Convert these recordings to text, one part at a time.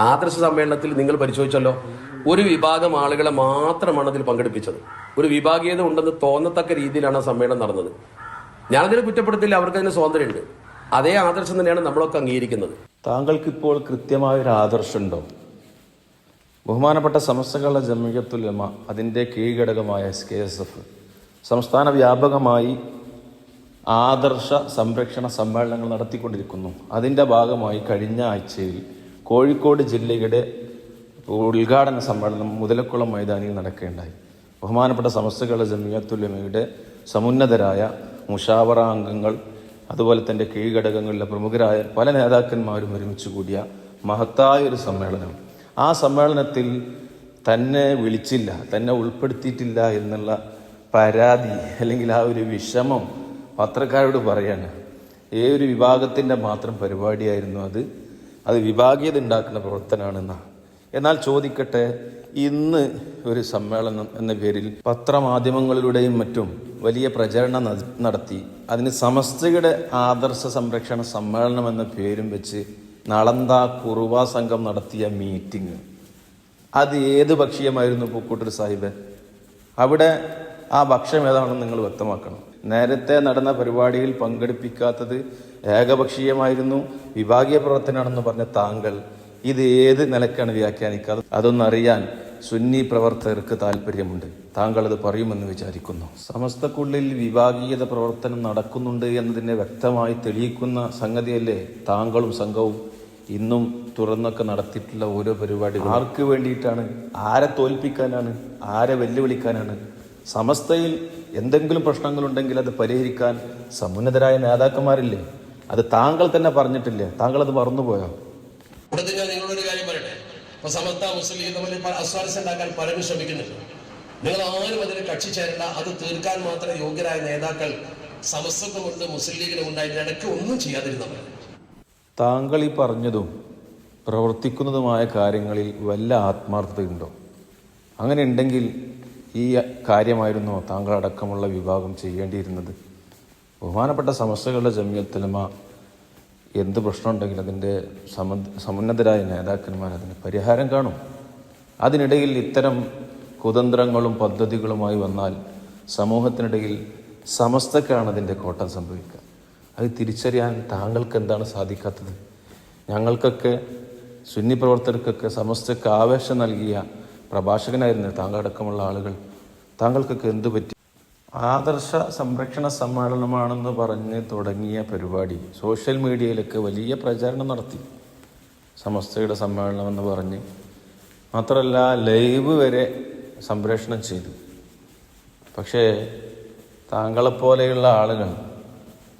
ആദർശ സമ്മേളനത്തിൽ നിങ്ങൾ പരിശോധിച്ചല്ലോ ഒരു വിഭാഗം ആളുകളെ മാത്രമാണ് അതിൽ പങ്കെടുപ്പിച്ചത്. ഒരു വിഭാഗീയത ഉണ്ടെന്ന് തോന്നത്തക്ക രീതിയിലാണ് ആ സമ്മേളനം നടന്നത്. ഞാനതിനെ കുറ്റപ്പെടുത്തില്ല അവർക്ക് അതിന് സ്വാതന്ത്ര്യമുണ്ട്. അതേ ആദർശം തന്നെയാണ് നമ്മളൊക്കെ അംഗീകരിക്കുന്നത്. താങ്കൾക്ക് ഇപ്പോൾ കൃത്യമായ ഒരു ആദർശമുണ്ടോ? ബഹുമാനപ്പെട്ട സമസ്തകളുടെ ജമിയത്തുലമ അതിന്റെ കീഴ്ഘടകമായ എസ് കെ എസ് എഫ് സംസ്ഥാന വ്യാപകമായി ആദർശ സംരക്ഷണ സമ്മേളനങ്ങൾ നടത്തിക്കൊണ്ടിരിക്കുന്നു. അതിന്റെ ഭാഗമായി കഴിഞ്ഞ ആഴ്ചയിൽ കോഴിക്കോട് ജില്ലയുടെ ഉദ്ഘാടന സമ്മേളനം മുതലക്കുളം മൈതാനിയിൽ നടക്കുകയുണ്ടായി. ബഹുമാനപ്പെട്ട സമസ്തകളുടെ ജമിയത്തുലമയുടെ സമുന്നതരായ മുഷാവറ അംഗങ്ങൾ അതുപോലെ തന്നെ കീഴ്ഘടകങ്ങളിലെ പ്രമുഖരായ പല നേതാക്കന്മാരും ഒരുമിച്ച് കൂടിയ മഹത്തായ ഒരു സമ്മേളനം. ആ സമ്മേളനത്തിൽ തന്നെ വിളിച്ചില്ല തന്നെ ഉൾപ്പെടുത്തിയിട്ടില്ല എന്നുള്ള പരാതി അല്ലെങ്കിൽ ആ ഒരു വിഷമം പത്രക്കാരോട് പറയാണ്. ഏ ഒരു വിഭാഗത്തിന്റെ മാത്രം പരിപാടിയായിരുന്നു അത്. അത് വിഭാഗീയത ഉണ്ടാക്കുന്ന പ്രവർത്തനമാണെന്ന എന്നാൽ ചോദിക്കട്ടെ ഇന്ന് ഒരു സമ്മേളനം എന്ന പേരിൽ പത്രമാധ്യമങ്ങളിലൂടെയും മറ്റും വലിയ പ്രചരണം നടത്തി. അതിന് സമസ്തയുടെ ആദർശ സംരക്ഷണ സമ്മേളനം എന്ന പേരും വെച്ച് നളന്ത കുറുവ സംഘം നടത്തിയ മീറ്റിംഗ്. അത് ഏത് ഭക്ഷ്യമായിരുന്നു പൂക്കൂട്ടൂർ സാഹിബ്? അവിടെ ആ ഭക്ഷ്യം ഏതാണെന്ന് നിങ്ങൾ വ്യക്തമാക്കണം. നേരത്തെ നടന്ന പരിപാടിയിൽ പങ്കെടുപ്പിക്കാത്തത് ഏകപക്ഷീയമായിരുന്നു വിഭാഗീയ പ്രവർത്തനമാണെന്ന് പറഞ്ഞ താങ്കൾ. ഇത് ഏത് നിലക്കാണ് വ്യാഖ്യാനിക്കാതെ അതൊന്നറിയാൻ സുന്നി പ്രവർത്തകർക്ക് താല്പര്യമുണ്ട് താങ്കൾ അത് പറയുമെന്ന് വിചാരിക്കുന്നു. സമസ്തക്കുള്ളിൽ വിഭാഗീയത പ്രവർത്തനം നടക്കുന്നുണ്ട് എന്നതിനെ വ്യക്തമായി തെളിയിക്കുന്ന സംഗതിയല്ലേ താങ്കളും സംഘവും ഇന്നും തുറന്നൊക്കെ നടത്തിയിട്ടുള്ള ഓരോ പരിപാടി ആർക്ക് വേണ്ടിയിട്ടാണ്? ആരെ തോൽപ്പിക്കാനാണ്? ആരെ വെല്ലുവിളിക്കാനാണ്? സമസ്തയിൽ എന്തെങ്കിലും പ്രശ്നങ്ങളുണ്ടെങ്കിൽ അത് പരിഹരിക്കാൻ സമുന്നതരായ നേതാക്കന്മാരില്ലേ? അത് താങ്കൾ തന്നെ പറഞ്ഞിട്ടില്ലേ? താങ്കൾ അത് മറന്നുപോയോ? ഞാൻ നിങ്ങളൊരു കാര്യം പറയട്ടെ? ഇപ്പൊ സമസ്ത മുസ്ലിം തമ്മിൽ പല അസ്വാരസ്യം ഉണ്ടാക്കാൻ പലരും ശ്രമിക്കുന്നുണ്ട്. നിങ്ങൾ ആരും അതിന് കക്ഷി ചേരണ്ട. അത് തീർക്കാൻ മാത്രം യോഗ്യരായ നേതാക്കൾ സമസ്തക്കുമുണ്ട് മുസ്ലിം ലീഗിനും ഉണ്ടായി ഇടയ്ക്ക് ഒന്നും ചെയ്യാതിരുന്നവർ താങ്കൾ ഈ പറഞ്ഞതും പ്രവർത്തിക്കുന്നതുമായ കാര്യങ്ങളിൽ വല്ല ആത്മാർത്ഥതയുണ്ടോ? അങ്ങനെ ഉണ്ടെങ്കിൽ ഈ കാര്യമായിരുന്നു താങ്കൾ അടക്കമുള്ള വിഭാഗം ചെയ്യേണ്ടിയിരുന്നത്. ബഹുമാനപ്പെട്ട സമസ്തകളുടെ ജമിയത്തലമ എന്ത് പ്രശ്നമുണ്ടെങ്കിൽ അതിന്റെ സമ സമുന്നതരായ നേതാക്കന്മാർ അതിന് പരിഹാരം കാണും. അതിനിടയിൽ ഇത്തരം കുതന്ത്രങ്ങളും പദ്ധതികളുമായി വന്നാൽ സമൂഹത്തിനിടയിൽ സമസ്തക്കാണ് അതിന്റെ കോട്ടം സംഭവിക്കുക. അത് തിരിച്ചറിയാൻ താങ്കൾക്ക് എന്താണ് സാധിക്കാത്തത്? ഞങ്ങൾക്കൊക്കെ സുന്നി പ്രവർത്തകർക്കൊക്കെ സമസ്തക്ക് ആവേശം നൽകിയ പ്രഭാഷകനായിരുന്നു താങ്കളടക്കമുള്ള ആളുകൾ. താങ്കൾക്കൊക്കെ എന്ത് പറ്റി? ആദർശ സംരക്ഷണ സമ്മേളനമാണെന്ന് പറഞ്ഞ് തുടങ്ങിയ പരിപാടി സോഷ്യൽ മീഡിയയിലൊക്കെ വലിയ പ്രചാരണം നടത്തി. സമസ്തയുടെ സമ്മേളനം എന്ന് പറഞ്ഞ് മാത്രമല്ല ലൈവ് വരെ സംപ്രേഷണം ചെയ്തു. പക്ഷേ താങ്കളെപ്പോലെയുള്ള ആളുകൾ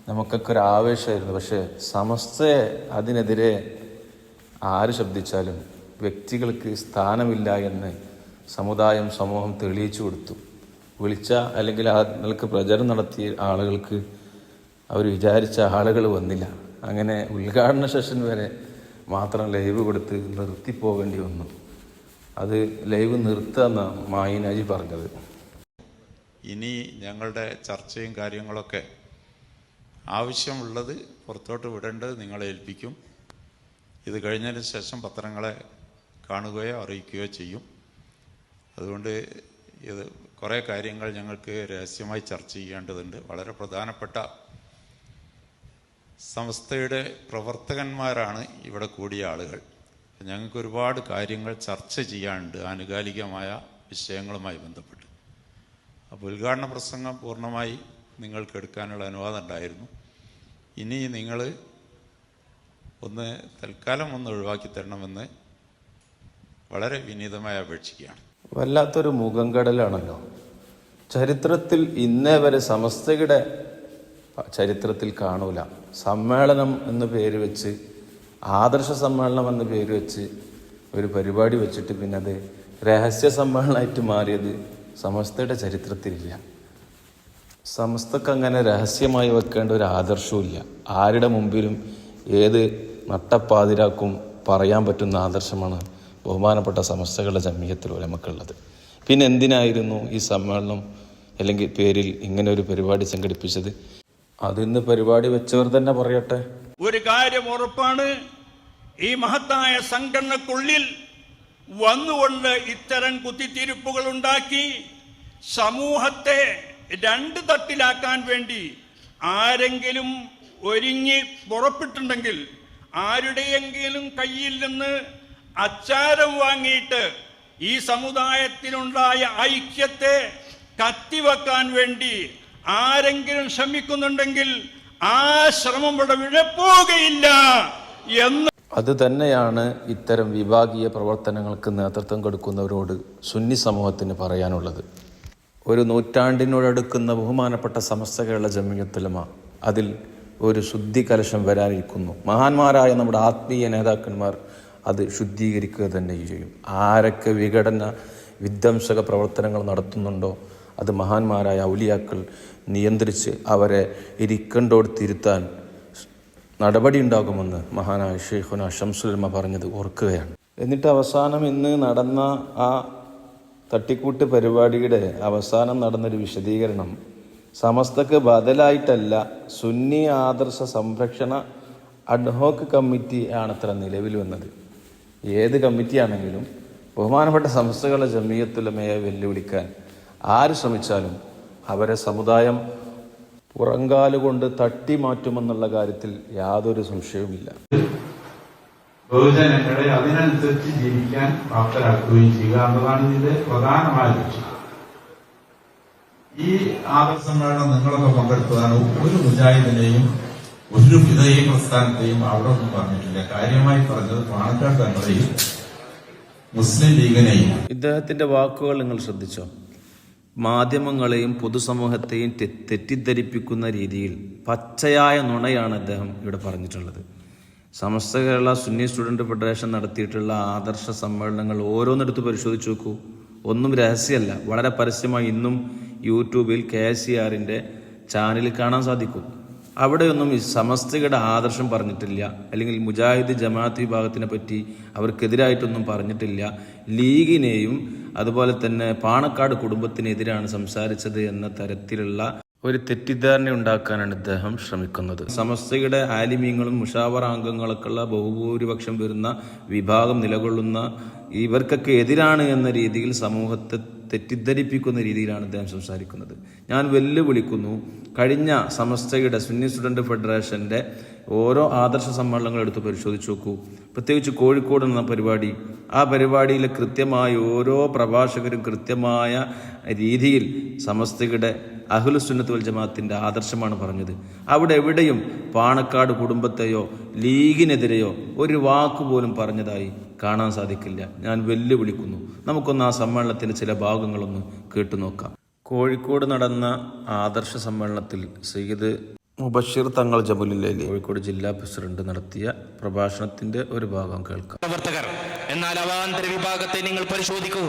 നമുക്കൊക്കെ ഒരു ആവേശമായിരുന്നു. പക്ഷേ സമസ്തയെ അതിനെതിരെ ആര് ശബ്ദിച്ചാലും വ്യക്തികൾക്ക് സ്ഥാനമില്ല എന്ന് സമുദായം സമൂഹം തെളിയിച്ചു കൊടുത്തു. വിളിച്ച അല്ലെങ്കിൽ ആളുകൾക്ക് പ്രചരണം നടത്തിയ ആളുകൾക്ക് അവർ വിചാരിച്ച ആളുകൾ വന്നില്ല. അങ്ങനെ ഉദ്ഘാടന സെഷൻ വരെ മാത്രം ലൈവ് കൊടുത്ത് നിർത്തിപ്പോകേണ്ടി വന്നു. അത് ലൈവ് നിർത്തുക മായിനാജി പറഞ്ഞത്. ഇനി ഞങ്ങളുടെ ചർച്ചയും കാര്യങ്ങളൊക്കെ ആവശ്യമുള്ളത് പുറത്തോട്ട് വിടേണ്ടത് നിങ്ങളെ ഏൽപ്പിക്കും. ഇത് കഴിഞ്ഞതിന് ശേഷം പത്രങ്ങളെ കാണുകയോ അറിയിക്കുകയോ ചെയ്യും. അതുകൊണ്ട് ഇത് കുറേ കാര്യങ്ങൾ ഞങ്ങൾക്ക് രഹസ്യമായി ചർച്ച ചെയ്യേണ്ടതുണ്ട്. വളരെ പ്രധാനപ്പെട്ട സംസ്ഥയുടെ പ്രവർത്തകന്മാരാണ് ഇവിടെ കൂടിയ ആളുകൾ. ഞങ്ങൾക്ക് ഒരുപാട് കാര്യങ്ങൾ ചർച്ച ചെയ്യാനുണ്ട്. ആനുകാലികമായ വിഷയങ്ങളുമായി ബന്ധപ്പെട്ട്. അപ്പോൾ ഉദ്ഘാടന പ്രസംഗം പൂർണമായി നിങ്ങൾക്ക് എടുക്കാനുള്ള അനുവാദം ഉണ്ടായിരുന്നു. ഇനി നിങ്ങൾ ഒന്ന് തൽക്കാലം ഒന്ന് ഒഴിവാക്കി തരണമെന്ന് വളരെ വിനീതമായി അപേക്ഷിക്കുകയാണ്. വല്ലാത്തൊരു മുഖം മുഖംകടലാണല്ലോ ചരിത്രത്തിൽ ഇന്നേ വരെ സമസ്തയുടെ ചരിത്രത്തിൽ കാണൂല. സമ്മേളനം എന്ന് പേര് വെച്ച് ആദർശ സമ്മേളനം എന്ന് പേര് വെച്ച് ഒരു പരിപാടി വെച്ചിട്ട് പിന്നെ അത് രഹസ്യ സമ്മേളനമായിട്ട് മാറിയത് സമസ്തയുടെ ചരിത്രത്തിലില്ല. സമസ്തക്ക് അങ്ങനെ രഹസ്യമായി വെക്കേണ്ട ഒരു ആദർശവും ഇല്ല. ആരുടെ മുമ്പിലും ഏത് നട്ടപ്പാതിരാക്കും പറയാൻ പറ്റുന്ന ആദർശമാണ് ബഹുമാനപ്പെട്ട സമസ്തകളുടെ ജമീയത്തിൽ ഉലമക്കുള്ളത് പിന്നെ എന്തിനായിരുന്നു ഈ സമ്മേളനം അല്ലെങ്കിൽ പേരിൽ ഇങ്ങനെ ഒരു പരിപാടി സംഘടിപ്പിച്ചത്? അതിന്ന് പരിപാടി വെച്ചവർ തന്നെ പറയട്ടെ. ഒരു കാര്യം ഉറപ്പാണ്. ഈ മഹത്തായ സംഘടനക്കുള്ളിൽ വന്നുകൊണ്ട് ഇത്തരം കുത്തിത്തിരിപ്പുകൾ ഉണ്ടാക്കി സമൂഹത്തെ രണ്ട് തട്ടിലാക്കാൻ വേണ്ടി ആരെങ്കിലും ഒരുങ്ങി പുറപ്പെട്ടിട്ടുണ്ടെങ്കിൽ ആരുടെയെങ്കിലും കയ്യിൽ നിന്ന് അച്ചാരം വാങ്ങിയിട്ട് ഈ സമുദായത്തിലുണ്ടായ ഐക്യത്തെ കത്തിവെക്കാൻ വേണ്ടി ആരെങ്കിലും ശ്രമിക്കുന്നുണ്ടെങ്കിൽ ആ ശ്രമം ഇവിടെ വിഴപ്പോകയില്ല എന്ന് അത് തന്നെയാണ് ഇത്തരം വിഭാഗീയ പ്രവർത്തനങ്ങൾക്ക് നേതൃത്വം കൊടുക്കുന്നവരോട് സുന്നി സമൂഹത്തിന് പറയാനുള്ളത്. ഒരു നൂറ്റാണ്ടിനോടടുക്കുന്ന ബഹുമാനപ്പെട്ട സമസ്ത കേരള ജമിയത്തുലമ അതിൽ ഒരു ശുദ്ധി കലശം വരാനിരിക്കുന്നു. മഹാന്മാരായ നമ്മുടെ ആത്മീയ നേതാക്കന്മാർ അത് ശുദ്ധീകരിക്കുക തന്നെ ചെയ്യും. ആരൊക്കെ വിഘടന വിധ്വംസക പ്രവർത്തനങ്ങൾ നടത്തുന്നുണ്ടോ അത് മഹാന്മാരായ ഔലിയാക്കൾ നിയന്ത്രിച്ച് അവരെ ഇരിക്കണ്ടോട് നടപടി ഉണ്ടാകുമെന്ന് മഹാനായ ഷെയ്ഖുന ഷംസുലമ പറഞ്ഞത് ഓർക്കുകയാണ്. എന്നിട്ട് അവസാനം ഇന്ന് നടന്ന ആ തട്ടിക്കൂട്ട് പരിപാടിയുടെ അവസാനം നടന്നൊരു വിശദീകരണം. സമസ്തക്ക് ബദലായിട്ടല്ല സുന്നി ആദർശ സംരക്ഷണ അഡ്ഹോക്ക് കമ്മിറ്റി ആണത്ര നിലവിൽ വന്നത്. ഏത് കമ്മിറ്റിയാണെങ്കിലും ബഹുമാനപ്പെട്ട സംസ്ഥകളുടെ ജമീയത്തുലമയെ വെല്ലുവിളിക്കാൻ ആര് ശ്രമിച്ചാലും അവരെ സമുദായം പുറങ്കാലുകൊണ്ട് തട്ടി മാറ്റുമെന്നുള്ള കാര്യത്തിൽ യാതൊരു സംശയവുമില്ല. ബഹുജനങ്ങളെ അതിനനുസരിച്ച് ജീവിക്കാൻ പ്രാപ്തരാക്കുകയും ചെയ്യുക എന്നതാണ് ഇതിന്റെ പ്രധാനമായ ലക്ഷ്യം. ഈ ആദർശ നിങ്ങളൊക്കെ പങ്കെടുത്തതാണ് ഒരു മുജാഹിദിനെയും ഒരു വിധയെ പ്രസ്ഥാനത്തെയും അവിടെ ഒന്നും പറഞ്ഞിട്ടില്ല. കാര്യമായി പറഞ്ഞത് പാണക്കാട് തങ്ങളെയും മുസ്ലിം ലീഗിനെയും. ഇദ്ദേഹത്തിന്റെ വാക്കുകൾ നിങ്ങൾ ശ്രദ്ധിച്ചോ? മാധ്യമങ്ങളെയും പൊതുസമൂഹത്തെയും തെറ്റിദ്ധരിപ്പിക്കുന്ന രീതിയിൽ പച്ചയായ നുണയാണ് അദ്ദേഹം ഇവിടെ പറഞ്ഞിട്ടുള്ളത്. സമസ്ത കേരള സുന്നി സ്റ്റുഡന്റ് ഫെഡറേഷൻ നടത്തിയിട്ടുള്ള ആദർശ സമ്മേളനങ്ങൾ ഓരോന്നെടുത്ത് പരിശോധിച്ച് നോക്കൂ. ഒന്നും രഹസ്യമല്ല. വളരെ പരസ്യമായി ഇന്നും യൂട്യൂബിൽ കെ എസ് സി ആറിന്റെ ചാനലിൽ കാണാൻ സാധിക്കും. അവിടെയൊന്നും ഈ സമസ്തയുടെ ആദർശം പറഞ്ഞിട്ടില്ല. അല്ലെങ്കിൽ മുജാഹിദ് ജമാഅത്ത് വിഭാഗത്തിനെ പറ്റി അവർക്കെതിരായിട്ടൊന്നും പറഞ്ഞിട്ടില്ല. ലീഗിനെയും അതുപോലെ തന്നെ പാണക്കാട് കുടുംബത്തിനെതിരാണ് സംസാരിച്ചത് എന്ന തരത്തിലുള്ള ഒരു തെറ്റിദ്ധാരണ ഉണ്ടാക്കാനാണ് ഇദ്ദേഹം ശ്രമിക്കുന്നത്. സമസ്തയുടെ ആലിമീങ്ങളും മുഷാവർ അംഗങ്ങളൊക്കെയുള്ള ബഹുഭൂരിപക്ഷം വരുന്ന വിഭാഗം നിലകൊള്ളുന്ന ഇവർക്കൊക്കെ എതിരാണ് എന്ന രീതിയിൽ സമൂഹത്തെ തെറ്റിദ്ധരിപ്പിക്കുന്ന രീതിയിലാണ് അദ്ദേഹം സംസാരിക്കുന്നത്. ഞാൻ വെല്ലുവിളിക്കുന്നു. കഴിഞ്ഞ സമസ്തയുടെ സുന്നി സ്റ്റുഡന്റ് ഫെഡറേഷന്റെ ഓരോ ആദർശ സമ്മേളനങ്ങൾ എടുത്ത് പരിശോധിച്ച് നോക്കൂ. പ്രത്യേകിച്ച് കോഴിക്കോട് എന്ന പരിപാടി. ആ പരിപാടിയിലെ കൃത്യമായ ഓരോ പ്രഭാഷകരും കൃത്യമായ രീതിയിൽ സമസ്തയുടെ അഹ്ലുസുന്നത്ത് വൽ ജമാഅത്തിന്റെ ആദർശമാണ് പറഞ്ഞത്. അവിടെ എവിടെയും പാണക്കാട് കുടുംബത്തെയോ ലീഗിനെതിരെയോ ഒരു വാക്ക് പോലും പറഞ്ഞതായി കാണാൻ സാധിക്കില്ല. ഞാൻ വെല്ലുവിളിക്കുന്നു. നമുക്കൊന്ന് ആ സമ്മേളനത്തിന്റെ ചില ഭാഗങ്ങളൊന്ന് കേട്ടു നോക്കാം. കോഴിക്കോട് നടന്ന ആദർശ സമ്മേളനത്തിൽ സയ്യിദ് മുബഷീർ തങ്ങൾ ജമുലില്ലയിൽ കോഴിക്കോട് ജില്ലാ പ്രസിഡന്റ് നടത്തിയ പ്രഭാഷണത്തിന്റെ ഒരു ഭാഗം കേൾക്കാം. പ്രവർത്തകർ എന്നാൽ അവാന്തര വിഭാഗത്തെ നിങ്ങൾ പരിശോധിക്കൂ.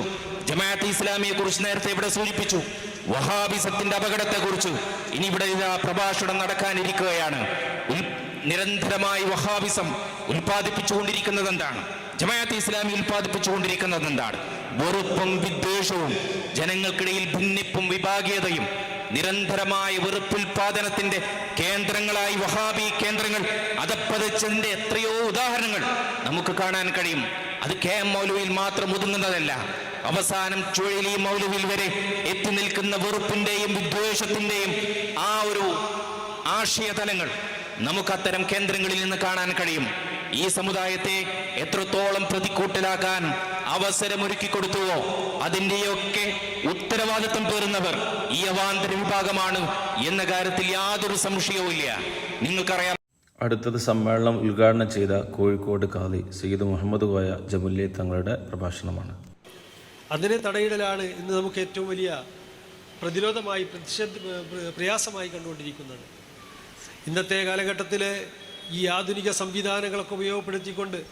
ജമാഅത്ത് ഇസ്ലാമിയെ കുറിച്ച് നേരത്തെ ഇവിടെ സൂചിപ്പിച്ചു. വഹാബിസത്തിന്റെ അപകടത്തെക്കുറിച്ച് ഇനി ഇവിടെ പ്രഭാഷണം നടക്കാനിരിക്കുകയാണ്. നിരന്തരമായി വഹാബിസം ഉൽപ്പാദിപ്പിച്ചുകൊണ്ടിരിക്കുന്നത് എന്താണ് ജമാഅത്ത് ഇസ്ലാമി ഉൽപ്പാദിപ്പിച്ചുകൊണ്ടിരിക്കുന്നത് എന്താണ് വെറുപ്പും വിദ്വേഷവും ജനങ്ങൾക്കിടയിൽ ഭിന്നിപ്പും വിഭാഗീയതയും നിരന്തരമായ വെറുപ്പുൽപാദനത്തിന്റെ കേന്ദ്രങ്ങളായി വഹാബി കേന്ദ്രങ്ങൾ അതപ്പതിച്ചതിന്റെ എത്രയോ ഉദാഹരണങ്ങൾ നമുക്ക് കാണാൻ കഴിയും. അത് കെ എം മൗലുവിൽ മാത്രം ഒതുങ്ങുന്നതല്ല. അവസാനം ചുഴലി മൗലവിൽ വരെ എത്തി നിൽക്കുന്ന വെറുപ്പിന്റെയും വിദ്വേഷത്തിന്റെയും ആ ഒരു ആശയതലങ്ങൾ നമുക്ക് അത്തരം കേന്ദ്രങ്ങളിൽ നിന്ന് കാണാൻ കഴിയും. ഈ സമുദായത്തെ എത്രത്തോളം പ്രതിക്കൂട്ടിലാക്കാൻ അവസരമൊരുക്കി കൊടുത്തുവോ അതിന്റെയൊക്കെ ഉത്തരവാദിത്വം പേറുന്നവർ ഈ അവാന്തര വിഭാഗമാണ് എന്ന കാര്യത്തിൽ യാതൊരു സംശയവുമില്ല നിങ്ങൾക്കറിയാം അടുത്തത് സമ്മേളനം ഉദ്ഘാടനം ചെയ്ത കോഴിക്കോട് കാലി സയ്യിദ് മുഹമ്മദ് കോയ ജമുല്ലി തങ്ങളുടെ പ്രഭാഷണമാണ്. അതിനെ തടയിടലാണ് ഇന്ന് നമുക്ക് ഏറ്റവും വലിയ പ്രതിരോധമായി പ്രതിഷേധ പ്ര- പ്രയാസമായി കണ്ടുകൊണ്ടിരിക്കുന്നത്. ഇന്നത്തെ കാലഘട്ടത്തിലെ ഈ ആധുനിക സംവിധാനങ്ങളൊക്കെ ഉപയോഗപ്പെടുത്തിക്കൊണ്ട്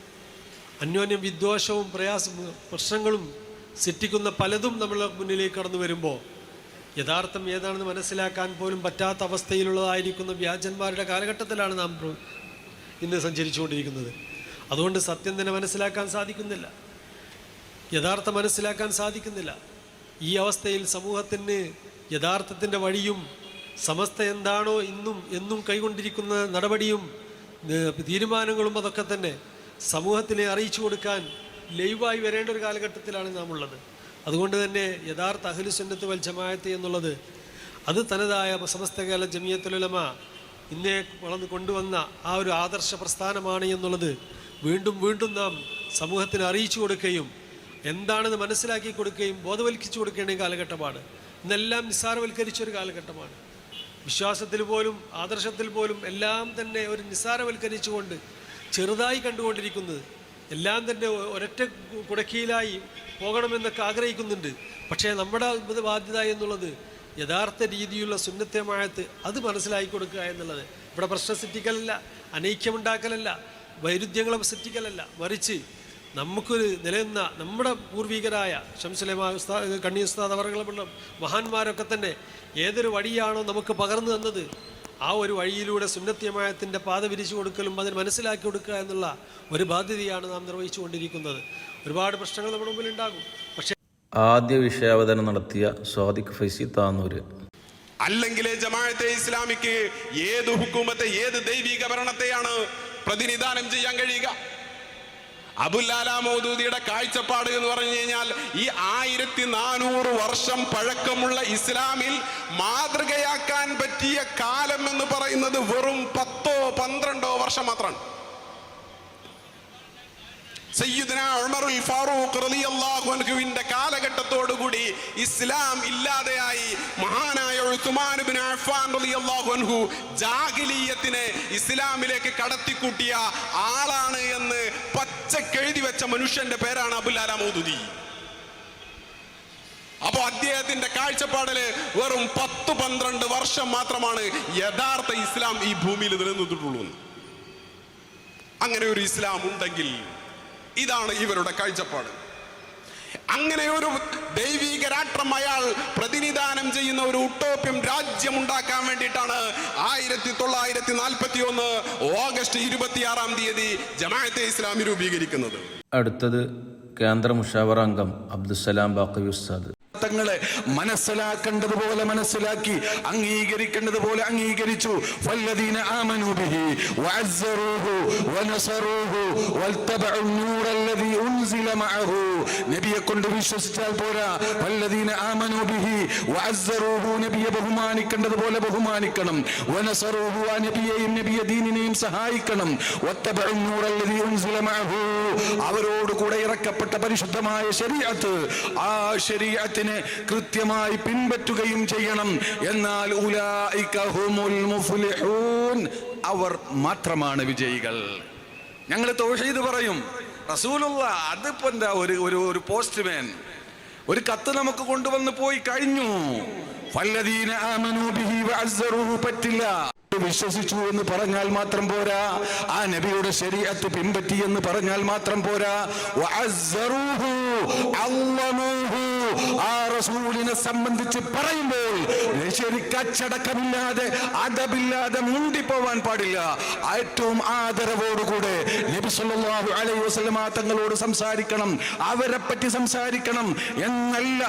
അന്യോന്യം വിദ്വേഷവും പ്രയാസ പ്രശ്നങ്ങളും സൃഷ്ടിക്കുന്ന പലതും നമ്മളെ മുന്നിലേക്ക് കടന്നു വരുമ്പോൾ യഥാർത്ഥം ഏതാണെന്ന് മനസ്സിലാക്കാൻ പോലും പറ്റാത്ത അവസ്ഥയിലുള്ളതായിരിക്കുന്ന വ്യാജന്മാരുടെ കാലഘട്ടത്തിലാണ് നാം ഇന്ന് സഞ്ചരിച്ചുകൊണ്ടിരിക്കുന്നത്. അതുകൊണ്ട് സത്യം തന്നെ മനസ്സിലാക്കാൻ സാധിക്കുന്നില്ല. യഥാർത്ഥം മനസ്സിലാക്കാൻ സാധിക്കുന്നില്ല. ഈ അവസ്ഥയിൽ സമൂഹത്തിന് യഥാർത്ഥത്തിന്റെ വഴിയും സമസ്ത എന്താണോ ഇന്നും എന്നും കൈകൊണ്ടിരിക്കുന്ന നടപടിയും തീരുമാനങ്ങളും അതൊക്കെ തന്നെ സമൂഹത്തിനെ അറിയിച്ചു കൊടുക്കാൻ ലൈവായി വരേണ്ട ഒരു കാലഘട്ടത്തിലാണ് നാം ഉള്ളത് അതുകൊണ്ട് തന്നെ യഥാർത്ഥ അഖിലുസന്നത്ത് വൽ ജമായത്ത് എന്നുള്ളത് അത് തനതായ സമസ്ത കേരള ജമിയത്തുലമ ഇന്നേ വളർന്ന് കൊണ്ടുവന്ന ആ ഒരു ആദർശ പ്രസ്ഥാനമാണ് എന്നുള്ളത് വീണ്ടും വീണ്ടും നാം സമൂഹത്തിന് അറിയിച്ചു കൊടുക്കുകയും എന്താണെന്ന് മനസ്സിലാക്കി കൊടുക്കുകയും ബോധവൽക്കരിച്ചു കൊടുക്കേണ്ട കാലഘട്ടമാണ്. ഇന്നെല്ലാം നിസ്സാരവൽക്കരിച്ച ഒരു കാലഘട്ടമാണ്. വിശ്വാസത്തിൽ പോലും ആദർശത്തിൽ പോലും എല്ലാം തന്നെ ഒരു നിസ്സാരവൽക്കരിച്ചുകൊണ്ട് ചെറുതായി കണ്ടുകൊണ്ടിരിക്കുന്നത്. എല്ലാം തന്നെ ഒരൊറ്റ കുടക്കീലായി പോകണമെന്നൊക്കെ ആഗ്രഹിക്കുന്നുണ്ട്. പക്ഷേ നമ്മുടെ ബാധ്യത എന്നുള്ളത് യഥാർത്ഥ രീതിയിലുള്ള സുന്നത്യമായത്ത് അത് മനസ്സിലാക്കി കൊടുക്കുക എന്നുള്ളത്. ഇവിടെ പ്രശ്നം സൃഷ്ടിക്കലല്ല അനൈക്യമുണ്ടാക്കലല്ല വൈരുദ്ധ്യങ്ങളെ സൃഷ്ടിക്കലല്ല. മറിച്ച് നമുക്കൊരു നിലനിന്ന നമ്മുടെ പൂർവികരായ ഷംസുലമ ഉസ്താദ് കണ്ണി ഉസ്താദ് അവർക്കുള്ള മഹാന്മാരൊക്കെ തന്നെ ഏതൊരു വഴിയാണോ നമുക്ക് പകർന്നു തന്നത് ആ ഒരു വഴിയിലൂടെ സുന്നത്യമായത്തിന്റെ പാത വിരിച്ചു കൊടുക്കലും അതിന് മനസ്സിലാക്കി കൊടുക്കുക എന്നുള്ള ഒരു ബാധ്യതയാണ് നാം നിർവഹിച്ചു കൊണ്ടിരിക്കുന്നത് ഒരുപാട് പ്രശ്നങ്ങൾ നമ്മുടെ മുമ്പിൽ ഉണ്ടാകും. പക്ഷേ ആദ്യ വിഷയാവതരണം നടത്തിയ സ്വാദിഖ് ഫൈസി താന്നൂര്. അല്ലെങ്കിൽ ജമാഅത്തെ ഇസ്ലാമിക്ക് ഏത് ഹുക്കൂമത്തെ ഏത് ദൈവിക ഭരണത്തെയാണ് പ്രതിനിധാനം ചെയ്യാൻ കഴിയുക? അബുല്ലാല മൗദൂദിയുടെ കാഴ്ചപ്പാട് എന്ന് പറഞ്ഞു കഴിഞ്ഞാൽ ഈ ആയിരത്തി നാനൂറ് വർഷം പഴക്കമുള്ള ഇസ്ലാമിൽ മാതൃകയാക്കാൻ പറ്റിയ കാലം എന്ന് പറയുന്നത് വെറും പത്തോ പന്ത്രണ്ടോ വർഷം മാത്രമാണ്. സയ്യിദ്ന ഉമറുൽ ഫാറൂഖ് റളിയല്ലാഹു അൻഹുവിന്റെ ഇസ്ലാം ഇല്ലാതെയായി മഹാനായ ഉസ്മാൻ ഇബ്നു അഫ്ഫാൻ റളിയല്ലാഹു അൻഹു ഇസ്ലാമിലേക്ക് കടത്തിക്കൂട്ടിയ ആളാണ് എന്ന് പച്ചക്കെഴുതി വെച്ച മനുഷ്യന്റെ പേരാണ് അബുലാല മൗദുദി അപ്പോ അദ്ദേഹത്തിന്റെ കാഴ്ചപ്പാടിൽ വെറും പത്ത് പന്ത്രണ്ട് വർഷം മാത്രമാണ് യഥാർത്ഥ ഇസ്ലാം ഈ ഭൂമിയിൽ നിലനിന്നിട്ടുള്ളൂ. അങ്ങനെ ഒരു ഇസ്ലാം ഉണ്ടെങ്കിൽ ഇതാണ് ഇവരുടെ കാഴ്ചപ്പാട്. അങ്ങനെ ഒരു ദൈവിക രാഷ്ട്രം അയാൾ പ്രതിനിധാനം ചെയ്യുന്ന ഒരു ഉട്ടോപ്യം രാജ്യം ഉണ്ടാക്കാൻ വേണ്ടിയിട്ടാണ് ആയിരത്തി തൊള്ളായിരത്തി നാൽപ്പത്തി ഒന്ന് ഓഗസ്റ്റ് ഇരുപത്തിയാറാം തീയതി ജമാഅത്തെ ഇസ്ലാമി രൂപീകരിക്കുന്നത്. അടുത്തത് കേന്ദ്ര മുഷാവർ അംഗം അബ്ദുസലാം ബാക്കി ഉസ്താദ്. യഥാർത്ഥങ്ങളെ മനസ്സിലാക്കേണ്ടതുപോലെ മനസ്സിലാക്കി അംഗീകരിക്കേണ്ടതുപോലെ അംഗീകരിച്ചു. നബിയെ കൊണ്ട് വിശ്വസിച്ചാൽ പോരാ. വല്ലദീന ആമനു ബിഹി വഅസ്സറൂഹു നബിയെ ബഹുമാനിക്കേണ്ടതുപോലെ ബഹുമാനിക്കണം. വനസറൂഹു ആ നബിയെയും നബിയെ ദീനിനെയും സഹായിക്കണം. വത്തബഉ ഉൻസില മഅഹു. അവരോട് കൂടെ ഇറക്കപ്പെട്ട പരിശുദ്ധമായ ശരീഅത്ത് ആ ശരീഅത്തിന് കൃത്യമായി പിൻപറ്റുകയും ചെയ്യണം. എന്നാൽ അവർ മാത്രമാണ് വിജയികൾ. ഞങ്ങൾ തൗഹീദ് പറയും. റസൂലുള്ള അതിപ്പോ എന്താ ഒരു ഒരു ഒരു പോസ്റ്റ്മാൻ. ഒരു കത്ത് നമുക്ക് കൊണ്ടുവന്ന് പോയി കഴിഞ്ഞു. പറ്റില്ല വിശ്വസിച്ചു എന്ന് പറഞ്ഞാൽ മാത്രം പോരാ. ആ നബിയുടെ ശരീഅത്ത് പിൻപറ്റി എന്ന് പറഞ്ഞാൽ മാത്രം പോരാ. ആ റസൂലിനെ സംബന്ധിച്ച് പറയുമ്പോൾ കച്ചടക്കമില്ലാതെ അദബില്ലാതെ മുണ്ടിപ്പോവാൻ പാടില്ല. ഏറ്റവും ആദരവോടുകൂടെ നബി സല്ലല്ലാഹു അലൈഹി വസല്ലമ തങ്ങളോട് സംസാരിക്കണം. അവരെ പറ്റി സംസാരിക്കണം. എന്നല്ല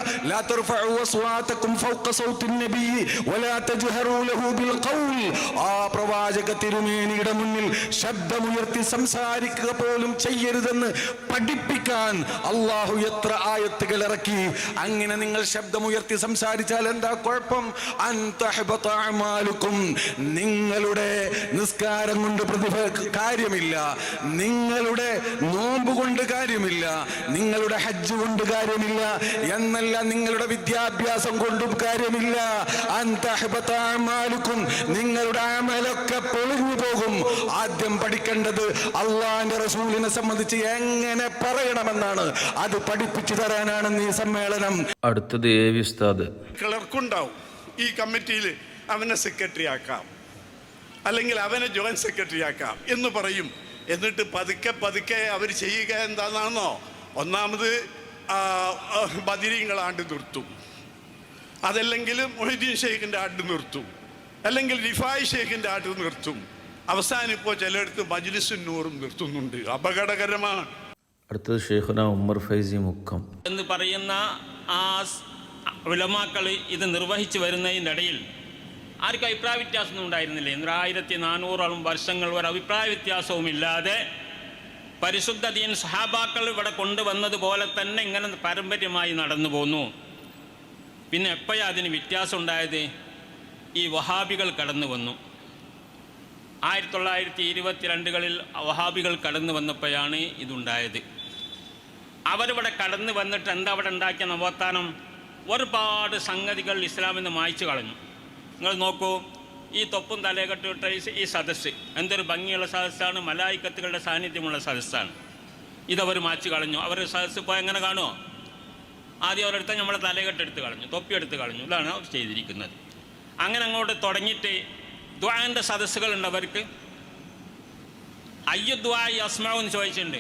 ആ പ്രവാചക തിരുമേനിയുടെ മുന്നിൽ ശബ്ദമുയർത്തി സംസാരിക്കുക പോലും ചെയ്യരുതെന്ന് പഠിപ്പിക്കാൻ അള്ളാഹു എത്ര ആയത്തുകൾ ഇറക്കി. അങ്ങനെ നിങ്ങൾ ശബ്ദമുയർത്തി സംസാരിച്ചാൽ എന്താ കുഴപ്പം അഅമാലുക്കും. നിങ്ങളുടെ നിസ്കാരം കൊണ്ട് പ്രതിഫ കാര്യമില്ല നിങ്ങളുടെ നോമ്പ് കൊണ്ട് കാര്യമില്ല. നിങ്ങളുടെ ഹജ്ജ് കൊണ്ട് കാര്യമില്ല. എന്നല്ല നിങ്ങളുടെ വിദ്യാഭ്യാസം കൊണ്ടും കാര്യമില്ല. അൻതഹ്ബത അഅമാലുക്കും. നിങ്ങളുടെ അമലൊക്കെ പൊളിഞ്ഞു പോകും. ആദ്യം പഠിക്കേണ്ടത് അള്ളാന്റെ റസൂലിനെ സംബന്ധിച്ച് എങ്ങനെ പറയണമെന്നാണ്. അത് പഠിപ്പിച്ചു തരാനാണ് ഈ സമ്മേളനം. അടുത്തത് ക്ലർക്കുണ്ടാവും. ഈ കമ്മിറ്റിയിൽ അവനെ സെക്രട്ടറി ആക്കാം. അല്ലെങ്കിൽ അവനെ ജോയിന്റ് സെക്രട്ടറി ആക്കാം എന്ന് പറയും. എന്നിട്ട് പതുക്കെ പതുക്കെ അവർ ചെയ്യുക എന്താണെന്നോ? ഒന്നാമത് ആണ്ട് നിർത്തും. അതല്ലെങ്കിൽ മൊഹിദ്ദീൻ ഷെയ്ഖിന്റെ ആട്ട് നിർത്തും. അല്ലെങ്കിൽ റിഫായ് ഷെയ്ഖിന്റെ ആട്ട് നിർത്തും. അവസാനം ഇപ്പോൾ ചിലയിടത്ത് മജ്ലിസുന്നൂറും നിർത്തുന്നുണ്ട്. അപകടകരമാണ്. അടുത്തത് ഷെയ്ഖുന ഉമ്മർ ഫൈസി മുക്കം. എന്ന് പറയുന്ന ആ വിളമാക്കൾ ഇത് നിർവഹിച്ചു വരുന്നതിനിടയിൽ ആർക്കും അഭിപ്രായ വ്യത്യാസമൊന്നും ഉണ്ടായിരുന്നില്ല. എന്നൊരു ആയിരത്തി നാനൂറോളം വർഷങ്ങൾ ഒരു അഭിപ്രായ വ്യത്യാസവുമില്ലാതെ പരിശുദ്ധ ദീൻ സഹാബാക്കൾ ഇവിടെ കൊണ്ടുവന്നതുപോലെ തന്നെ ഇങ്ങനെ പാരമ്പര്യമായി നടന്നു പോന്നു. പിന്നെ എപ്പോഴാണ് അതിന് വ്യത്യാസം ഉണ്ടായത്? ഈ വഹാബികൾ കടന്നു വന്നു. ആയിരത്തി തൊള്ളായിരത്തി ഇരുപത്തിരണ്ടുകളിൽ വഹാബികൾ കടന്നു വന്നപ്പോഴാണ് ഇതുണ്ടായത്. അവരിവിടെ കടന്നു വന്നിട്ട് എന്താ അവിടെ ഉണ്ടാക്കിയ നവോത്ഥാനം? ഒരുപാട് സംഗതികൾ ഇസ്ലാമിൽ നിന്ന് മായ്ച്ചു കളഞ്ഞു. നിങ്ങൾ നോക്കൂ ഈ തൊപ്പും തലയെക്കെട്ടിട്ട ഈ- സദസ്സ് എന്തൊരു ഭംഗിയുള്ള സദസ്സാണ് മലായിക്കത്തുകളുടെ സാന്നിധ്യമുള്ള സദസ്സാണ്. ഇതവർ മാച്ച് കളഞ്ഞു. അവർ സദസ്സ് ഇപ്പോൾ എങ്ങനെ കാണുമോ ആദ്യം അവരെടുത്ത് നമ്മളെ തലകെട്ടെടുത്ത് കളഞ്ഞു തൊപ്പി എടുത്ത് കളഞ്ഞു. ഇതാണ് അവർ ചെയ്തിരിക്കുന്നത്. അങ്ങനെ അങ്ങോട്ട് തുടങ്ങിയിട്ട് ദ്വാന്റെ സദസ്സുകളുണ്ട് അവർക്ക്. അയ്യുദ്വായി അസ്മാവ് എന്ന് ചോദിച്ചിട്ടുണ്ട്.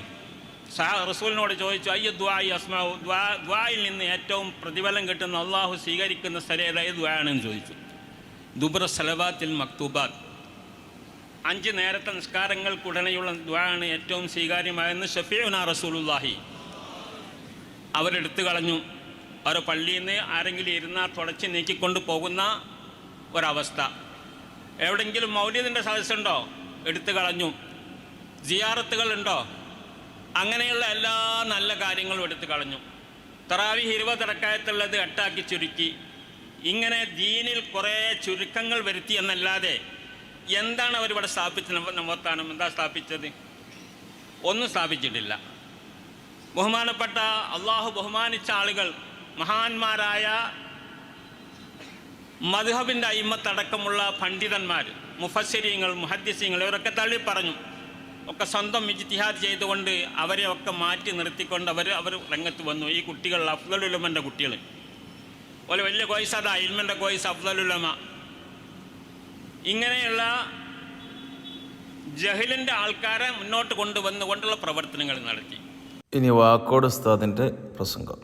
സാ റസൂലിനോട് ചോദിച്ചു അയ്യദ്വായി അസ്മാവ് ദ്വാ ദ്വായിൽ നിന്ന് ഏറ്റവും പ്രതിഫലം കിട്ടുന്ന അള്ളാഹു സ്വീകരിക്കുന്ന സ്ഥലം ഏതായ ദ്വായാണെന്ന് ചോദിച്ചു. ദുബ്ര സലവാത്തിൽ മക്തൂബാത്ത്. അഞ്ച് നേരത്തെ നിസ്കാരങ്ങൾക്കുടനെയുള്ള ദ്വാണ് ഏറ്റവും സ്വീകാര്യമായെന്ന് ഷഫീഉന റസൂലുല്ലാഹി അവരെടുത്തു കളഞ്ഞു. അവർ പള്ളിയിൽ നിന്ന് ആരെങ്കിലും ഇരുന്നാൽ തുടച്ച് നീക്കിക്കൊണ്ട് പോകുന്ന ഒരവസ്ഥ. എവിടെയെങ്കിലും മൗല്യത്തിന്റെ സദസ്സുണ്ടോ? എടുത്തു കളഞ്ഞു. ജിയാറത്തുകളുണ്ടോ അങ്ങനെയുള്ള എല്ലാ നല്ല കാര്യങ്ങളും എടുത്തു കളഞ്ഞു. തറാവി ഇരുപതിറക്കായത്തുള്ളത് എട്ടാക്കി ചുരുക്കി. ഇങ്ങനെ ദീനിൽ കുറേ ചുരുക്കങ്ങൾ വരുത്തി എന്നല്ലാതെ എന്താണ് അവരിവിടെ സ്ഥാപിച്ചത്? നവ- നവോത്ഥാനം എന്താ സ്ഥാപിച്ചത്? ഒന്നും സ്ഥാപിച്ചിട്ടില്ല. ബഹുമാനപ്പെട്ട അള്ളാഹു ബഹുമാനിച്ച ആളുകൾ മഹാന്മാരായ മധുഹബിന്റെ അയിമത്തടക്കമുള്ള പണ്ഡിതന്മാർ മുഫസ്സിരിങ്ങൾ മുഹദ്ദിസിങ്ങൾ ഇവരൊക്കെ തള്ളി പറഞ്ഞു ഒക്കെ സ്വന്തം ഇജ്തിഹാദ് ചെയ്തുകൊണ്ട് അവരെ ഒക്കെ മാറ്റി നിർത്തിക്കൊണ്ട് അവർ അവർ രംഗത്ത് വന്നു. ഈ കുട്ടികൾ അഫ്ദലുലമന്റെ കുട്ടികൾ. അതുപോലെ വലിയ കോയ്സ് അതാ ഇൽമിന്റെ കോയ്സ് അഫ്ദലുലമ. ഇങ്ങനെയുള്ള ജഹിലിന്റെ ആൾക്കാരെ മുന്നോട്ട് കൊണ്ടുവന്നുകൊണ്ടുള്ള പ്രവർത്തനങ്ങൾ നടത്തി. ഇനി വാക്കോട് ഉസ്താദിന്റെ പ്രസംഗം.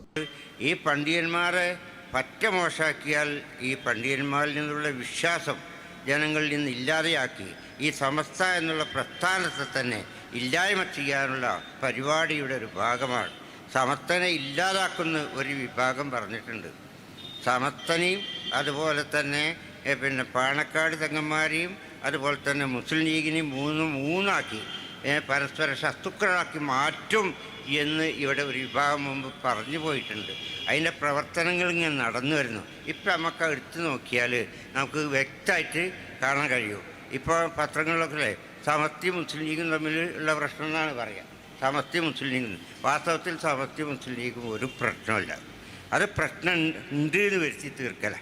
ഈ പണ്ഡിയന്മാരെ പറ്റ മോശാക്കിയാൽ ഈ പണ്ഡിയന്മാരിൽ നിന്നുള്ള വിശ്വാസം ജനങ്ങളിൽ നിന്ന് ഇല്ലാതെയാക്കി ഈ സമസ്ത എന്നുള്ള പ്രസ്ഥാനത്തെ തന്നെ ഇല്ലായ്മ ചെയ്യാനുള്ള പരിപാടിയുടെ ഒരു ഭാഗമാണ്. സമസ്തനെ ഇല്ലാതാക്കുന്ന ഒരു വിഭാഗം പറഞ്ഞിട്ടുണ്ട്. സമസ്തനെയും അതുപോലെ തന്നെ പിന്നെ പാണക്കാട് തങ്ങന്മാരെയും അതുപോലെ തന്നെ മുസ്ലിം ലീഗിനെയും മൂന്ന് മൂന്നാക്കി പരസ്പര ശത്രുക്കളാക്കി മാറ്റും എന്ന് ഇവിടെ ഒരു വിഭാഗം മുമ്പ് പറഞ്ഞു പോയിട്ടുണ്ട്. അതിന്റെ പ്രവർത്തനങ്ങൾ ഇങ്ങനെ നടന്നു വരുന്നു. ഇപ്പം നമുക്ക് എടുത്തു നോക്കിയാൽ നമുക്ക് വ്യക്തമായിട്ട് കാണാൻ കഴിയും. ഇപ്പോൾ പത്രങ്ങളിലൊക്കെ സമസ്തി മുസ്ലിം ലീഗും തമ്മിൽ ഉള്ള പ്രശ്നം എന്നാണ് പറയുക സമസ്തി മുസ്ലിം ലീഗ് വാസ്തവത്തിൽ സമസ്തി മുസ്ലിം ലീഗും ഒരു പ്രശ്നമല്ല അത് പ്രശ്നം ഉണ്ട് എന്ന് വരുത്തി തീർക്കല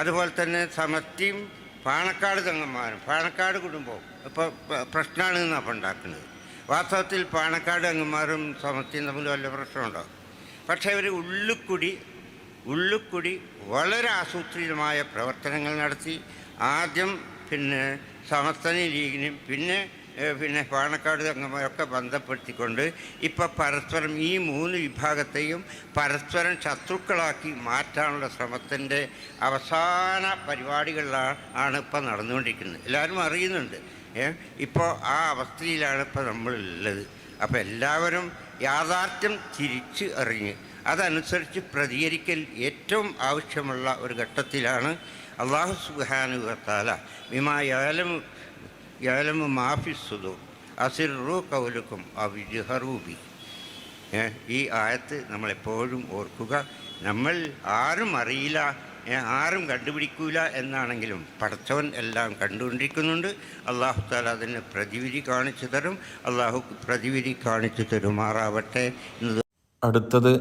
അതുപോലെ തന്നെ സമസ്തിയും പാണക്കാട് തങ്ങന്മാരും പാണക്കാട് കുടുംബവും ഇപ്പോൾ പ്രശ്നമാണ് എന്നാണ് അപ്പം ഉണ്ടാക്കുന്നത്. വാസ്തവത്തിൽ പാണക്കാട് അംഗന്മാരും സമസ്തിയും തമ്മിൽ വല്ല പ്രശ്നമുണ്ടോ? പക്ഷേ അവർ ഉള്ളിക്കുടി ഉള്ളിക്കുടി വളരെ ആസൂത്രിതമായ പ്രവർത്തനങ്ങൾ നടത്തി. ആദ്യം പിന്നെ സമസ്തനി ലീഗിനും പിന്നെ പിന്നെ പാണക്കാട് തങ്ങന്മാരൊക്കെ ബന്ധപ്പെടുത്തിക്കൊണ്ട് ഇപ്പം പരസ്പരം ഈ മൂന്ന് വിഭാഗത്തെയും പരസ്പരം ശത്രുക്കളാക്കി മാറ്റാനുള്ള ശ്രമത്തിന്റെ അവസാന പരിപാടികളിലാണ് ആണ് ഇപ്പം നടന്നുകൊണ്ടിരിക്കുന്നത്. എല്ലാവരും അറിയുന്നുണ്ട്. ഇപ്പോൾ ആ അവസ്ഥയിലാണ് ഇപ്പോൾ നമ്മളുള്ളത്. അപ്പോൾ എല്ലാവരും യാഥാർത്ഥ്യം തിരിച്ച് അറിഞ്ഞ് അതനുസരിച്ച് പ്രതികരിക്കൽ ഏറ്റവും ആവശ്യമുള്ള ഒരു ഘട്ടത്തിലാണ്. അള്ളാഹു സുഹാനുവത്താല വിമാ യാലം യാലമു മാഫി അസിറു കൗലുക്കും അവിജുഹറൂബി. ഈ ആയത്ത് നമ്മളെപ്പോഴും ഓർക്കുക. നമ്മൾ ആരും അറിയില്ല ആരും കണ്ടുപിടിക്കൂല എന്നാണെങ്കിലും പടച്ചവൻ എല്ലാം കണ്ടുകൊണ്ടിരിക്കുന്നുണ്ട്. അള്ളാഹു താല അതിന് പ്രതിവിധി കാണിച്ചു തരും. അള്ളാഹു പ്രതിവിധി കാണിച്ചു തരുമാറാവട്ടെ അടുത്തത്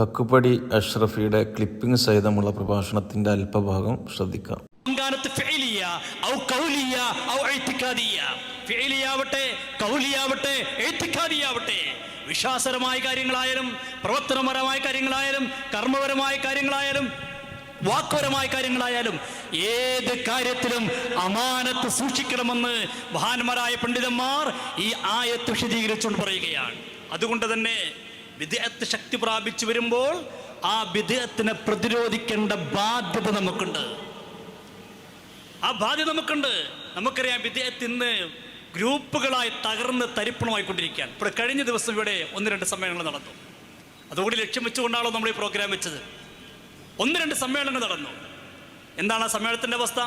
കക്കുപടി അഷ്റഫിയുടെ ക്ലിപ്പിംഗ് സഹിതമുള്ള പ്രഭാഷണത്തിന്റെ അല്പഭാഗം ശ്രദ്ധിക്കാം. ഔ കൗലിയ ഔ ഐതികാദിയ ഫിഇലിയാവട്ടെ കൗലിയാവട്ടെ ഐതികാദിയാവട്ടെ വിശ്വാസപരമായ കാര്യങ്ങളായാലും പ്രവർത്തനപരമായ കാര്യങ്ങളായാലും കർമ്മപരമായ കാര്യങ്ങളായാലും വാക്കുപരമായ കാര്യങ്ങളായാലും ഏത് കാര്യത്തിലും അമാനത്ത് സൂക്ഷിക്കണമെന്ന് മഹാന്മാരായ പണ്ഡിതന്മാർ ഈ ആയത്ത് വിശദീകരിച്ചുകൊണ്ട് പറയുകയാണ്. അതുകൊണ്ട് തന്നെ വിദേഹത്ത് ശക്തി പ്രാപിച്ചു വരുമ്പോൾ ആ വിദേഹത്തിനെ പ്രതിരോധിക്കേണ്ട ബാധ്യത നമുക്കുണ്ട്. ആ ബാധ്യത നമുക്കുണ്ട്. നമുക്കറിയാം വിദേഹത്ത് ഇന്ന് ഗ്രൂപ്പുകളായി തകർന്ന് തരിപ്പണമായിക്കൊണ്ടിരിക്കുകയാണ്. ഇപ്പോൾ കഴിഞ്ഞ ദിവസം ഇവിടെ ഒന്ന് രണ്ട് സമ്മേളനങ്ങൾ നടന്നു. അതുകൂടി ലക്ഷ്യം വെച്ചുകൊണ്ടാണോ നമ്മൾ ഈ പ്രോഗ്രാം വെച്ചത്. ഒന്ന് രണ്ട് സമ്മേളനങ്ങൾ നടന്നു. എന്താണ് ആ സമ്മേളനത്തിന്റെ അവസ്ഥ?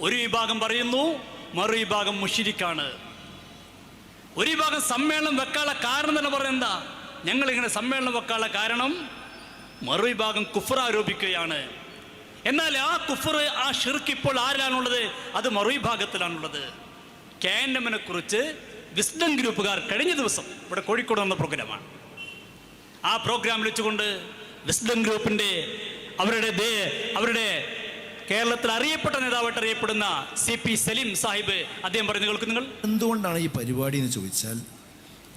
ഒരു വിഭാഗം പറയുന്നു മറു വിഭാഗം മുഷിരിക്കാണ്. ഒരു വിഭാഗം സമ്മേളനം വെക്കാനുള്ള കാരണം തന്നെ ഞങ്ങൾ ഇങ്ങനെ സമ്മേളനം വെക്കാനുള്ള കാരണം മറുവിഭാഗം കുഫർ ആരോപിക്കുകയാണ്. എന്നാൽ ആ കുഫർ ആ ഷിർക്ക് ഇപ്പോൾ ആരിലാണുള്ളത്? അത് മറുവിഭാഗത്തിലാണുള്ളത്. കെ എൻ എമ്മിനെ കുറിച്ച് വിസ്ഡം ഗ്രൂപ്പുകാർ കഴിഞ്ഞ ദിവസം ഇവിടെ കോഴിക്കോട് വന്ന പ്രോഗ്രാമാണ്. ആ പ്രോഗ്രാം വെച്ചുകൊണ്ട് വിസ്ഡം ഗ്രൂപ്പിന്റെ അവരുടെ ദേ- അവരുടെ കേരളത്തിൽ അറിയപ്പെട്ട നേതാവായിട്ട് അറിയപ്പെടുന്ന സി പി സലീം സാഹിബ് അദ്ദേഹം പറഞ്ഞു കേൾക്കും നിങ്ങൾ? എന്തുകൊണ്ടാണ് ഈ പരിപാടി എന്ന് ചോദിച്ചാൽ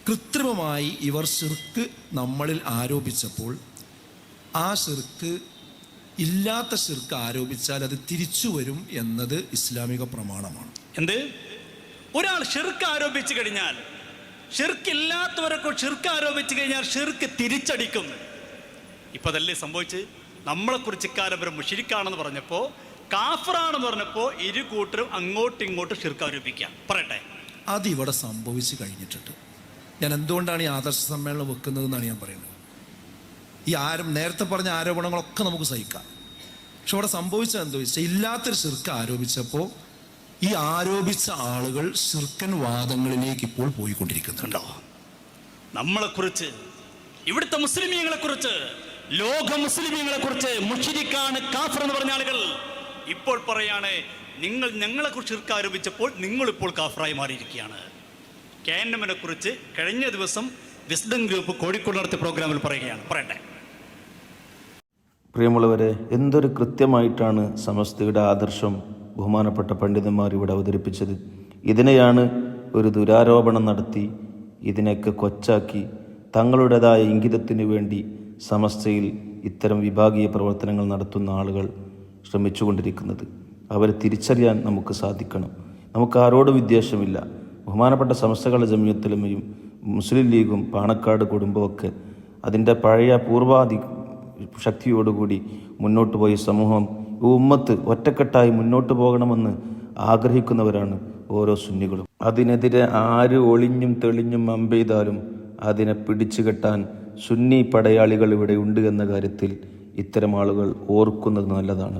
കൃത്രിമമായി ഇവർ ഷിർക്ക് നമ്മളിൽ ആരോപിച്ചപ്പോൾ ആ ഷിർക്ക് ഇല്ലാത്ത ശിർക്ക് ആരോപിച്ചാൽ അത് തിരിച്ചു വരും എന്നത് ഇസ്ലാമിക പ്രമാണമാണ്. എന്ത്? ഒരാൾ ഷിർക്ക് ആരോപിച്ചു കഴിഞ്ഞാൽ ഷിർക്ക് ഇല്ലാത്തവരൊക്കെ ഷിർക്ക് ആരോപിച്ചു കഴിഞ്ഞാൽ ഷിർക്ക് തിരിച്ചടിക്കും. ഇപ്പൊ അതല്ലേ സംഭവിച്ച്? നമ്മളെക്കുറിച്ച് ഇക്കാലം വരെ മുഷിരിക്കാണെന്ന് പറഞ്ഞപ്പോൾ കാഫറാണെന്ന് പറഞ്ഞപ്പോൾ ഇരു കൂട്ടരും അങ്ങോട്ടും ഇങ്ങോട്ടും ഷിർക്ക് ആരോപിക്കാം പറയട്ടെ. അത് ഇവിടെ സംഭവിച്ചു കഴിഞ്ഞിട്ടുണ്ട്. ഞാൻ എന്തുകൊണ്ടാണ് ഈ ആദർശ സമ്മേളനം വെക്കുന്നതെന്നാണ് ഞാൻ പറയുന്നത്? ഈ ആരും നേരത്തെ പറഞ്ഞ ആരോപണങ്ങളൊക്കെ നമുക്ക് സഹിക്കാം. പക്ഷെ അവിടെ സംഭവിച്ചത് എന്താ വെച്ചാൽ ഇല്ലാത്തൊരു ശിർക്ക് ആരോപിച്ചപ്പോൾ ഈ ആരോപിച്ച ആളുകൾ ശിർക്കൻ വാദങ്ങളിലേക്ക് ഇപ്പോൾ പോയിക്കൊണ്ടിരിക്കുന്നുണ്ടോ? നമ്മളെക്കുറിച്ച് ഇവിടുത്തെ മുസ്ലിമീങ്ങളെ കുറിച്ച് ലോക മുസ്ലിമീങ്ങളെ കുറിച്ച് മുഷിരിക്കാണ് കാഫർ എന്ന് പറഞ്ഞ ആളുകൾ ഇപ്പോൾ പറയാണ് നിങ്ങൾ ഞങ്ങളെ കുറിച്ച് ഷിർക്ക് ആരോപിച്ചപ്പോൾ നിങ്ങൾ ഇപ്പോൾ കാഫറായി മാറിയിരിക്കുകയാണ്. കെ എൻ എമ്മിനെ കുറിച്ച് കഴിഞ്ഞ ദിവസം വിസ്ഡം ഗ്രൂപ്പ് കോഴിക്കോട് നടത്തിയ പ്രോഗ്രാമിൽ പറയുകയാണ്. പറയട്ടെ. പ്രിയമുള്ളവരെ എന്തൊരു കൃത്യമായിട്ടാണ് സമസ്തയുടെ ആദർശം ബഹുമാനപ്പെട്ട പണ്ഡിതന്മാർ ഇവിടെ അവതരിപ്പിച്ചത്. ഇതിനെയാണ് ഒരു ദുരാരോപണം നടത്തി ഇതിനെയൊക്കെ കൊച്ചാക്കി തങ്ങളുടേതായ ഇംഗിതത്തിന് വേണ്ടി സമസ്തയിൽ ഇത്തരം വിഭാഗീയ പ്രവർത്തനങ്ങൾ നടത്തുന്ന ആളുകൾ ശ്രമിച്ചുകൊണ്ടിരിക്കുന്നത്. അവരെ തിരിച്ചറിയാൻ നമുക്ക് സാധിക്കണം. നമുക്ക് ആരോടും വിദ്വേഷമില്ല. ബഹുമാനപ്പെട്ട സമസ്തകളുടെ ജമിയത്തിലുമയും മുസ്ലിം ലീഗും പാണക്കാട് കുടുംബമൊക്കെ അതിന്റെ പഴയ പൂർവാധി ശക്തിയോടുകൂടി മുന്നോട്ട് പോയി സമൂഹം ഉമ്മത്ത് ഒറ്റക്കെട്ടായി മുന്നോട്ട് പോകണമെന്ന് ആഗ്രഹിക്കുന്നവരാണ് ഓരോ സുന്നികളും. അതിനെതിരെ ആര് ഒളിഞ്ഞും തെളിഞ്ഞും അമ്പെയ്താലും അതിനെ പിടിച്ചു കെട്ടാൻ സുന്നി പടയാളികൾ ഇവിടെ ഉണ്ട് എന്ന കാര്യത്തിൽ ഇത്തരം ആളുകൾ ഓർക്കുന്നത് നല്ലതാണ്.